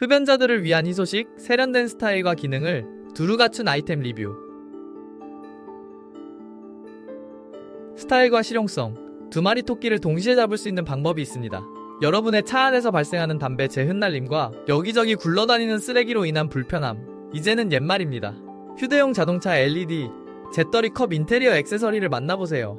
흡연자들을 위한 희소식, 세련된 스타일과 기능을 두루 갖춘 아이템 리뷰. 스타일과 실용성. 두 마리 토끼를 동시에 잡을 수 있는 방법이 있습니다. 여러분의 차 안에서 발생하는 담배 재흩날림과 여기저기 굴러다니는 쓰레기로 인한 불편함. 이제는 옛말입니다. 휴대용 자동차 LED, 재떨이 컵 인테리어 액세서리를 만나보세요.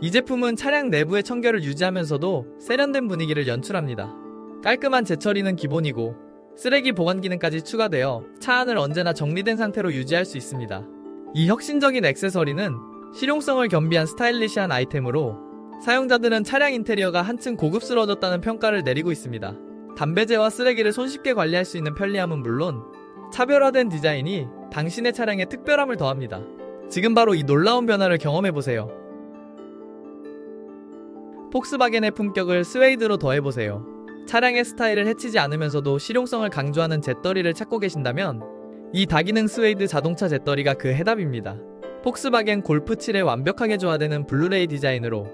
이 제품은 차량 내부의 청결을 유지하면서도 세련된 분위기를 연출합니다. 깔끔한 재처리는 기본이고 쓰레기 보관 기능까지 추가되어 차 안을 언제나 정리된 상태로 유지할 수 있습니다. 이 혁신적인 액세서리는 실용성을 겸비한 스타일리시한 아이템으로 사용자들은 차량 인테리어가 한층 고급스러워졌다는 평가를 내리고 있습니다. 담배재와 쓰레기를 손쉽게 관리할 수 있는 편리함은 물론 차별화된 디자인이 당신의 차량에 특별함을 더합니다. 지금 바로 이 놀라운 변화를 경험해보세요. 폭스바겐의 품격을 스웨이드로 더해보세요. 차량의 스타일을 해치지 않으면서도 실용성을 강조하는 재떨이를 찾고 계신다면 이 다기능 스웨이드 자동차 재떨이가 그 해답입니다. 폭스바겐 골프 7에 완벽하게 조화되는 블루레이 디자인으로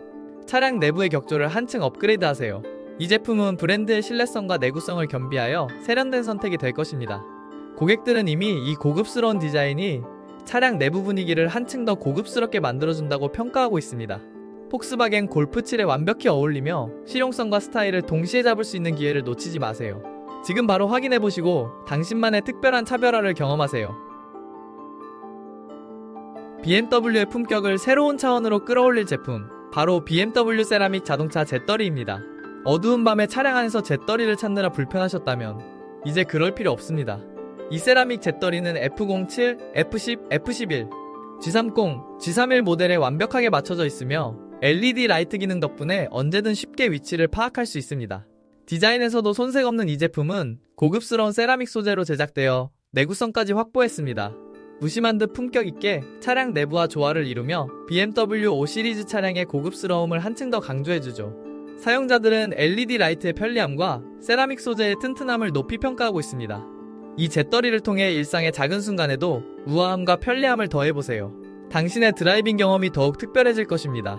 차량 내부의 격조를 한층 업그레이드하세요. 이 제품은 브랜드의 신뢰성과 내구성을 겸비하여 세련된 선택이 될 것입니다. 고객들은 이미 이 고급스러운 디자인이 차량 내부 분위기를 한층 더 고급스럽게 만들어준다고 평가하고 있습니다. 폭스바겐 골프 7에 완벽히 어울리며 실용성과 스타일을 동시에 잡을 수 있는 기회를 놓치지 마세요. 지금 바로 확인해 보시고 당신만의 특별한 차별화를 경험하세요. BMW의 품격을 새로운 차원으로 끌어올릴 제품, 바로 BMW 세라믹 자동차 재떨이입니다. 어두운 밤에 차량 안에서 재떨이를 찾느라 불편하셨다면 이제 그럴 필요 없습니다. 이 세라믹 재떨이는 F07, F10, F11, G30, G31 모델에 완벽하게 맞춰져 있으며 LED 라이트 기능 덕분에 언제든 쉽게 위치를 파악할 수 있습니다. 디자인에서도 손색 없는 이 제품은 고급스러운 세라믹 소재로 제작되어 내구성까지 확보했습니다. 무심한 듯 품격 있게 차량 내부와 조화를 이루며 BMW 5 시리즈 차량의 고급스러움을 한층 더 강조해주죠. 사용자들은 LED 라이트의 편리함과 세라믹 소재의 튼튼함을 높이 평가하고 있습니다. 이 재떨이를 통해 일상의 작은 순간에도 우아함과 편리함을 더해보세요. 당신의 드라이빙 경험이 더욱 특별해질 것입니다.